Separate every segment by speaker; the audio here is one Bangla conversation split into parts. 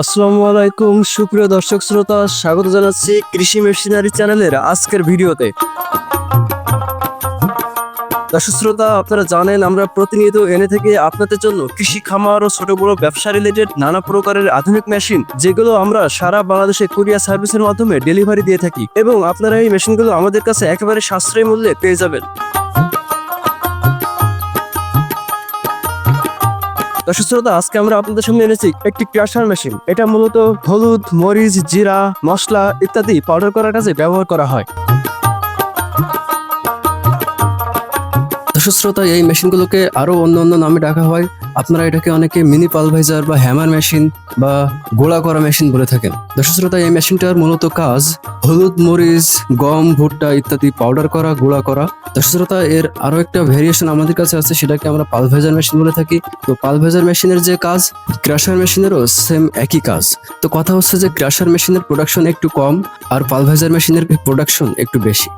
Speaker 1: আসসালামু আলাইকুম, সুপ্রিয় দর্শক শ্রোতা, স্বাগত জানাচ্ছি কৃষি মেশিনারি চ্যানেলের আজকের ভিডিওতে। দর্শক শ্রোতা, আপনারা জানেন আমরা প্রতিনিয়ত এনে থেকে আপনাদের জন্য কৃষি খামার ও ছোট বড় ব্যবসা রিলেটেড নানা প্রকারের আধুনিক মেশিন, যেগুলো আমরা সারা বাংলাদেশে কুরিয়ার সার্ভিসের মাধ্যমে ডেলিভারি দিয়ে থাকি এবং আপনারা এই মেশিনগুলো আমাদের কাছে একেবারে সাশ্রয়ী মূল্যে পেয়ে যাবেন। দর্শক শ্রোতা আজকে আমরা আপনাদের সামনে এনেছি একটি ক্রাশার মেশিন। এটা মূলত হলুদ, মরিচ, জিরা, মশলা ইত্যাদি পাউডার করার কাজে ব্যবহার করা হয়। দর্শক এই মেশিনগুলোকে আরও অন্য অন্য নামে ডাকা হয়। আপনারা এটাকে অনেকে মিনি পালভাইজার বা হ্যামার মেশিন বা গোলা করা মেশিন বলে থাকেন। দর্শক এই মেশিনটার মূলত কাজ হলুদ, মরিচ, গম, ভুট্টা ইত্যাদি পাউডার করা গুঁড়া করা। দর্শক এর আরও একটা ভেরিয়েশন আমাদের কাছে আছে, সেটাকে আমরা পালভাইজার মেশিন বলে থাকি। তো পালভাইজার মেশিনের যে কাজ ক্রাশার মেশিনেরও সেম একই কাজ। তো কথা হচ্ছে যে ক্রাশার মেশিনের প্রোডাকশন একটু কম আর পালভাইজার মেশিনের প্রোডাকশন একটু বেশি।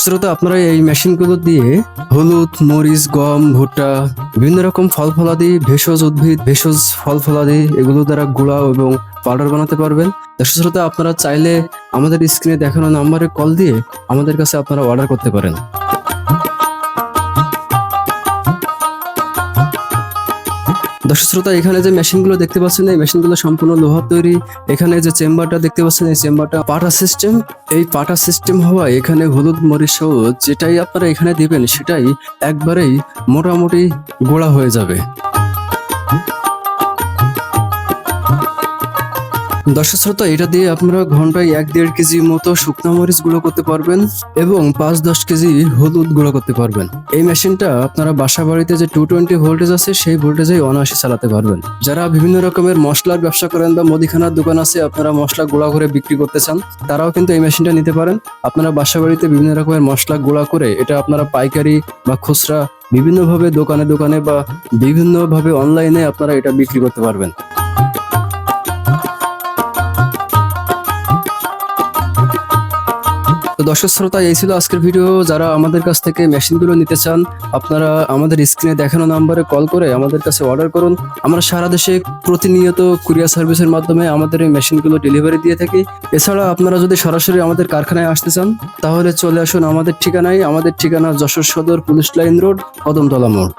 Speaker 1: শ্রোতা, আপনারা এই মেশিনগুলো দিয়ে হলুদ, মরিচ, গম, ভুট্টা, বিভিন্ন রকম ফল ফলাদি, ভেষজ উদ্ভিদ, ভেষজ ফল ফলাদি, এগুলো দ্বারা গুঁড়া এবং পাউডার বানাতে পারবেন। দর্শক শ্রোতা, আপনারা চাইলে আমাদের স্ক্রিনে দেখানো নাম্বারে কল দিয়ে আমাদের কাছে আপনারা অর্ডার করতে পারেন। দর্শক শ্রোতা, এখানে যে মেশিনগুলো দেখতে পাচ্ছেন, এই মেশিনগুলো সম্পূর্ণ লোহার তৈরি। এখানে যে চেম্বারটা দেখতে পাচ্ছেন, এই চেম্বারটা পাটা সিস্টেম। এই পাটা সিস্টেম হওয়ায় এখানে হলুদ মরিচ সহ যেটাই আপনারা এখানে দিবেন, সেটাই একবারেই মোটামুটি গোড়া হয়ে যাবে। দর্শক শ্রোতা এটা দিয়ে আপনারা ঘন্টায় এক দেড় কেজি মতো শুকনো মরিচ গুঁড়ো করতে পারবেন এবং পাঁচ দশ কেজি হলুদ গুঁড়ো করতে পারবেন। এই মেশিনটা আপনারা বাসা বাড়িতে যে টু টোয়েন্টি ভোল্টেজ আছে, সেই ভোল্টেজেই অনায়াসে চালাতে পারবেন। যারা বিভিন্ন রকমের মশলার ব্যবসা করেন বা মুদিখানার দোকান আছে, আপনারা মশলা গুঁড়া করে বিক্রি করতে চান, তারাও কিন্তু এই মেশিনটা নিতে পারেন। আপনারা বাসা বাড়িতে বিভিন্ন রকমের মশলা গুঁড়া করে এটা আপনারা পাইকারি বা খুচরা, বিভিন্নভাবে দোকানে দোকানে বা বিভিন্নভাবে অনলাইনে আপনারা এটা বিক্রি করতে পারবেন। তো দর্শক শ্রোতা, এই ছিল আজকের ভিডিও। যারা আমাদের কাছ থেকে মেশিনগুলো নিতে চান, আপনারা আমাদের স্ক্রিনে দেখানো নাম্বারে কল করে আমাদের কাছে অর্ডার করুন। আমরা সারা দেশে প্রতিনিয়ত কুরিয়ার সার্ভিসের মাধ্যমে আমাদের এই মেশিনগুলো ডেলিভারি দিয়ে থাকি। এছাড়া আপনারা যদি সরাসরি আমাদের কারখানায় আসতে চান, তাহলে চলে আসুন আমাদের ঠিকানায়। আমাদের ঠিকানা যশোর সদর পুলিশ লাইন রোড, কদমতলা মোড়।